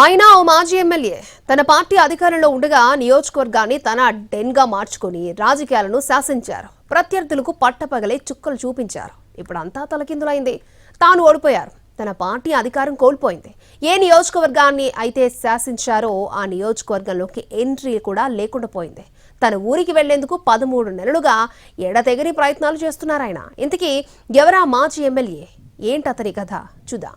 ఆయన ఓ మాజీ ఎమ్మెల్యే. తన పార్టీ అధికారంలో ఉండగా నియోజకవర్గాన్ని తన డెన్గా మార్చుకొని రాజకీయాలను శాసించారు. ప్రత్యర్థులకు పట్టపగలే చుక్కలు చూపించారు. ఇప్పుడు అంతా తలకిందులైంది. తాను ఓడిపోయారు. తన పార్టీ అధికారం కోల్పోయింది. ఏ నియోజకవర్గాన్ని అయితే శాసించారో ఆ నియోజకవర్గంలోకి ఎంట్రీ కూడా లేకుండా పోయింది. తన ఊరికి వెళ్ళేందుకు పదమూడు నెలలుగా ఎడతెగని ప్రయత్నాలు చేస్తున్నారు ఆయన. ఇంతకీ ఎవరా మాజీ ఎమ్మెల్యే? ఏంటతని కథ? చూద్దాం.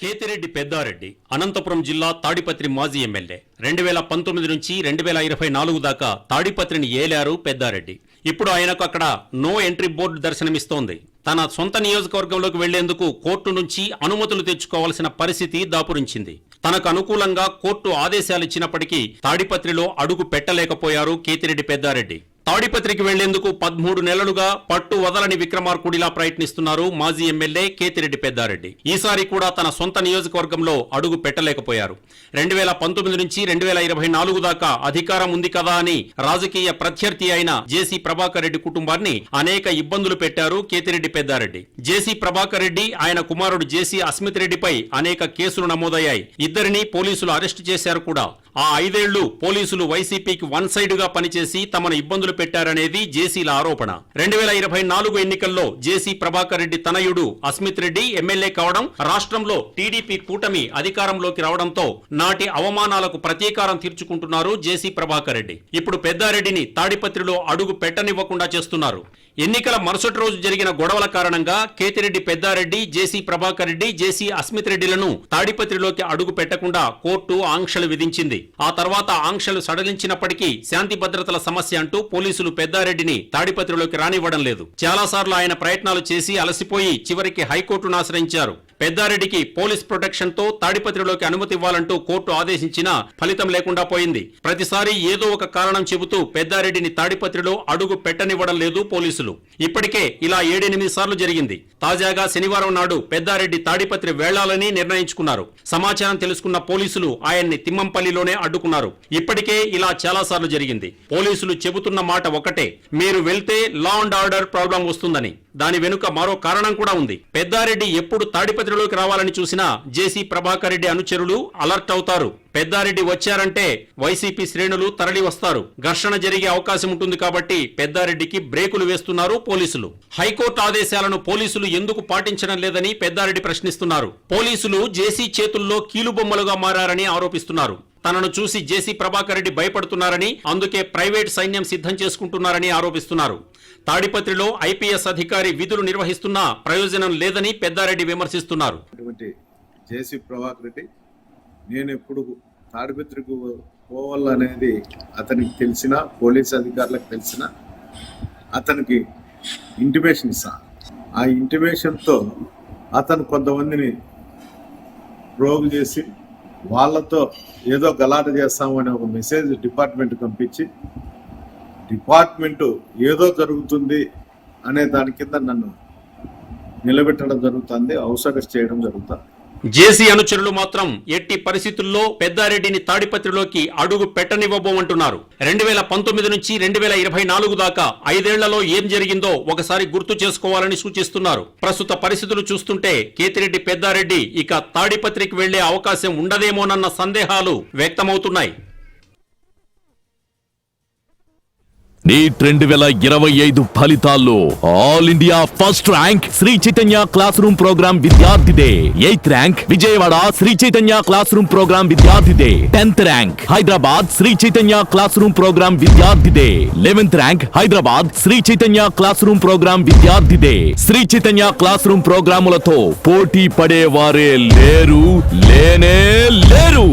కేతిరెడ్డి పెద్దారెడ్డి అనంతపురం జిల్లా తాడిపత్రి మాజీ ఎమ్మెల్యే. రెండు వేల పంతొమ్మిది నుంచి రెండు వేల ఇరవై నాలుగు దాకా తాడిపత్రిని ఏలారు పెద్దారెడ్డి. ఇప్పుడు ఆయనకు అక్కడ నో ఎంట్రీ బోర్డు దర్శనమిస్తోంది. తన సొంత నియోజకవర్గంలోకి వెళ్ళేందుకు కోర్టు నుంచి అనుమతులు తెచ్చుకోవాల్సిన పరిస్థితి దాపురించింది. తనకు అనుకూలంగా కోర్టు ఆదేశాలు ఇచ్చినప్పటికీ తాడిపత్రిలో అడుగు పెట్టలేకపోయారు కేతిరెడ్డి పెద్దారెడ్డి. తాడిపత్రికి వెళ్ళేందుకు పదమూడు నెలలుగా పట్టు వదలని విక్రమార్కుడిలా ప్రయత్నిస్తున్నారు మాజీ ఎమ్మెల్యే కేతిరెడ్డి పెద్దారెడ్డి. ఈసారి కూడా తన సొంత నియోజకవర్గంలో అడుగు పెట్టలేకపోయారు. రెండు వేల పంతొమ్మిది నుంచి రెండు వేల ఇరవై నాలుగు దాకా అధికారం ఉంది కదా అని రాజకీయ ప్రత్యర్థి అయిన జేసీ ప్రభాకర్ రెడ్డి కుటుంబాన్ని అనేక ఇబ్బందులు పెట్టారు కేతిరెడ్డి పెద్దారెడ్డి. జేసీ ప్రభాకర్ రెడ్డి ఆయన కుమారుడు జేసీ అస్మిత్ రెడ్డిపై అనేక కేసులు నమోదయ్యాయి. ఇద్దరిని పోలీసులు అరెస్టు చేశారు కూడా. ఆ ఐదేళ్ళు పోలీసులు వైసీపీకి వన్ సైడ్గా పనిచేసి తమను ఇబ్బందులు పెట్టారనేది జేసీల ఆరోపణ. రెండు వేల ఇరవై నాలుగు ఎన్నికల్లో జేసీ ప్రభాకర్ రెడ్డి తనయుడు అస్మిత్ రెడ్డి ఎమ్మెల్యే కావడం రాష్ట్రంలో టీడీపీ కూటమి అధికారంలోకి రావడంతో నాటి అవమానాలకు ప్రతీకారం తీర్చుకుంటున్నారు జేసీ ప్రభాకర్ రెడ్డి. ఇప్పుడు పెద్దారెడ్డిని తాడిపత్రిలో అడుగు పెట్టనివ్వకుండా చేస్తున్నారు. ఎన్నికల మరుసటి రోజు జరిగిన గొడవల కారణంగా కేతిరెడ్డి పెద్దారెడ్డి జేసీ ప్రభాకర్ రెడ్డి జేసీ అస్మిత్ రెడ్డిలను తాడిపత్రిలోకి అడుగు పెట్టకుండా కోర్టు ఆంక్షలు విధించింది. ఆ తర్వాత ఆంక్షలు సడలించినప్పటికీ శాంతి భద్రతల సమస్య అంటూ పోలీసులు పెద్దారెడ్డిని తాడిపత్రిలోకి రానివ్వడం లేదు. చాలాసార్లు ఆయన ప్రయత్నాలు చేసి అలసిపోయి చివరికి హైకోర్టును ఆశ్రయించారు. పెద్దారెడ్డికి పోలీస్ ప్రొటెక్షన్తో తాడిపత్రిలోకి అనుమతి ఇవ్వాలంటూ కోర్టు ఆదేశించినా ఫలితం లేకుండా పోయింది. ప్రతిసారి ఏదో ఒక కారణం చెబుతూ పెద్దారెడ్డిని తాడిపత్రిలో అడుగు పెట్టనివ్వడం లేదు పోలీసులు. ఇప్పటికే ఇలా ఏడెనిమిది సార్లు జరిగింది. తాజాగా శనివారం నాడు పెద్దారెడ్డి తాడిపత్రి వెళ్ళాలని నిర్ణయించుకున్నారు. సమాచారం తెలుసుకున్న పోలీసులు ఆయన్ని తిమ్మంపల్లిలోనే అడ్డుకున్నారు. ఇప్పటికే ఇలా చాలా సార్లు జరిగింది. పోలీసులు చెబుతున్న మాట ఒకటే మీరు వెళ్తే లా అండ్ ఆర్డర్ ప్రాబ్లం వస్తుందని. దాని వెనుక మరో కారణం కూడా ఉంది. పెద్దారెడ్డి ఎప్పుడు తాడిపత్రిలోకి రావాలని చూసినా జేసీ ప్రభాకర్ రెడ్డి అనుచరులు అలర్ట్ అవుతారు. పెద్దారెడ్డి వచ్చారంటే వైసీపీ శ్రేణులు తరలి వస్తారు. ఘర్షణ జరిగే అవకాశం ఉంటుంది కాబట్టి పెద్దారెడ్డికి బ్రేకులు వేస్తున్నారు పోలీసులు. హైకోర్టు ఆదేశాలను పోలీసులు ఎందుకు పాటించడం లేదని పెద్దారెడ్డి ప్రశ్నిస్తున్నారు. పోలీసులు జేసీ చేతుల్లో కీలుబొమ్మలుగా మారారని ఆరోపిస్తున్నారు. తనను చూసి జేసీ ప్రభాకర్ రెడ్డి భయపడుతున్నారని అందుకే ప్రైవేట్ సైన్యం సిద్ధం చేసుకుంటున్నారని ఆరోపిస్తున్నారు. తాడిపత్రిలో ఐపీఎస్ అధికారి విధులు నిర్వహిస్తున్నా ప్రయోజనం లేదని పెద్దారెడ్డి విమర్శిస్తున్నారు. జేసీ ప్రభాకర్ రెడ్డి నేను ఎప్పుడు తాడిపత్రికి పోవాలనేది అతనికి తెలిసిన పోలీస్ అధికారులకు తెలిసిన అతనికి ఇంటిమేషన్ ఇస్తా. ఆ ఇంటిమేషన్తో అతను కొంతమందిని రోగు చేసి వాళ్ళతో ఏదో గలాట చేస్తామని ఒక మెసేజ్ డిపార్ట్మెంట్ పంపించి డిపార్ట్మెంటు ఏదో జరుగుతుంది అనే దాని కింద నన్ను నిలబెట్టడం జరుగుతుంది అవసరం చేయడం జరుగుతుంది. జేసీ అనుచరులు మాత్రం ఎట్టి పరిస్థితుల్లో పెద్దారెడ్డిని తాడిపత్రిలోకి అడుగు పెట్టనివ్వబోమంటున్నారు. రెండు వేల పంతొమ్మిది నుంచి రెండు వేల ఇరవై నాలుగు దాకా ఐదేళ్ళలో ఏం జరిగిందో ఒకసారి గుర్తు చేసుకోవాలని సూచిస్తున్నారు. ప్రస్తుత పరిస్థితులు చూస్తుంటే కేతిరెడ్డి పెద్దారెడ్డి ఇక తాడిపత్రికి వెళ్ళే అవకాశం ఉండదేమోనన్న సందేహాలు వ్యక్తమవుతున్నాయి. నీట్ రెండు వేల ఇరవై ఐదు ఫలితాల్లో all India first rank Sri Chaitanya classroom programme విద్యార్థిదే eighth rank Vijayawada Sri Chaitanya classroom programme విద్యార్థిదే tenth rank Hyderabad Sri Chaitanya classroom programme విద్యార్థిదే eleventh rank Hyderabad Sri Chaitanya classroom programme విద్యార్థిదే Sri Chaitanya classroom ప్రోగ్రాములతో పోటీ పడేవారే లేరు లేనే లేరు.